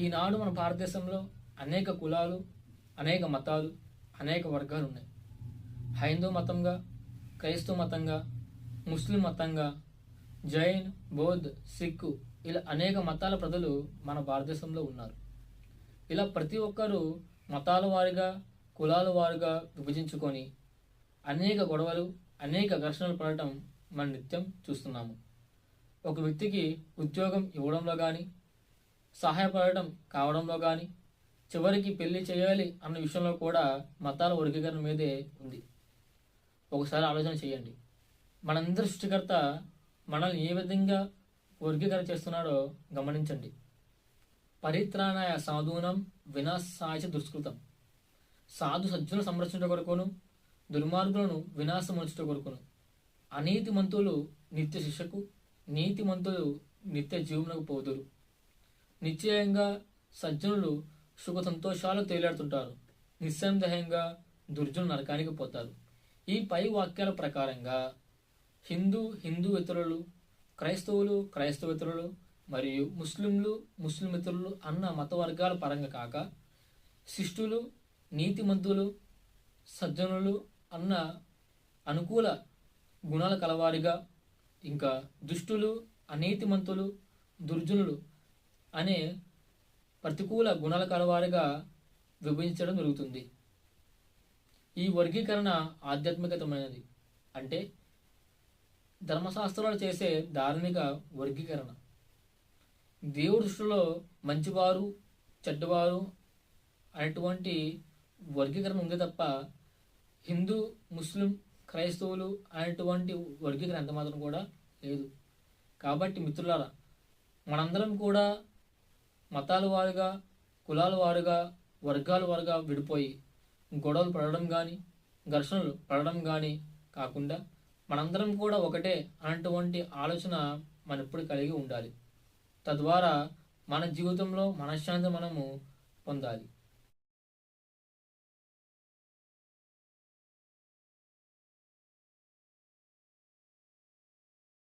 ఈనాడు మన భారతదేశంలో అనేక కులాలు అనేక మతాలు అనేక వర్గాలు ఉన్నాయి. హైందూ మతంగా క్రైస్తవ మతంగా ముస్లిం మతంగా జైన్ బౌద్ధ్ సిక్కు ఇలా అనేక మతాల ప్రజలు మన భారతదేశంలో ఉన్నారు. ఇలా ప్రతి ఒక్కరూ మతాల వారిగా కులాల వారిగా విభజించుకొని అనేక గొడవలు అనేక ఘర్షణలు పడటం మనం నిత్యం చూస్తున్నాము. ఒక వ్యక్తికి ఉద్యోగం ఇవ్వడంలో కానీ సహాయపడటం కావడంలో కానీ చివరికి పెళ్ళి చేయాలి అన్న విషయంలో కూడా మతాల వర్గీకరణ మీదే ఉంది. ఒకసారి ఆలోచన చేయండి. మనందరి సృష్టికర్త మనల్ని ఏ విధంగా వర్గీకరణ చేస్తున్నాడో గమనించండి. పరిత్రాణాయ సాధూనం వినాశాయ దుష్కృతం. సాధు సజ్జులను సంరక్షించ కొరకును దుర్మార్గులను వినాశమనుచుట కొరకును. అనీతిమంతులు నిత్య శిక్షకు నీతి మంతులు నిత్య జీవనకు పోదురు. నిశ్చయంగా సజ్జనులు సుఖ సంతోషాలు తేలాడుతుంటారు. నిస్సందేహంగా దుర్జులు నరకానికి పోతారు. ఈ పై వాక్యాల ప్రకారంగా హిందూ హిందూ ఇతరులు క్రైస్తవులు క్రైస్తవేతరులు మరియు ముస్లింలు ముస్లిం ఇతరులు అన్న మత వర్గాల పరంగా కాక శిష్టులు నీతిమంతులు సజ్జనులు అన్న అనుకూల గుణాల కలవారిగా ఇంకా దుష్టులు అనీతిమంతులు దుర్జనులు అనే ప్రతికూల గుణాల కలవారుగా విభజించడం జరుగుతుంది. ఈ వర్గీకరణ ఆధ్యాత్మికతమైనది. అంటే ధర్మశాస్త్రాలు చేసే ధార్మిక వర్గీకరణ. దేవుడి దృష్టిలో మంచివారు చెడ్డవారు అనేటువంటి వర్గీకరణ ఉంది తప్ప హిందూ ముస్లిం క్రైస్తవులు అనేటువంటి వర్గీకరణ ఎంత మాత్రం కూడా లేదు. కాబట్టి మిత్రులారా మనందరం కూడా మతాల వారుగా కులాల వారుగా వర్గాల వారుగా విడిపోయి గొడవలు పడడం కానీ ఘర్షణలు పడడం కానీ కాకుండా మనందరం కూడా ఒకటే అనేటువంటి ఆలోచన మన ఎప్పుడు కలిగి ఉండాలి. తద్వారా మన జీవితంలో మనశ్శాంతి మనము పొందాలి.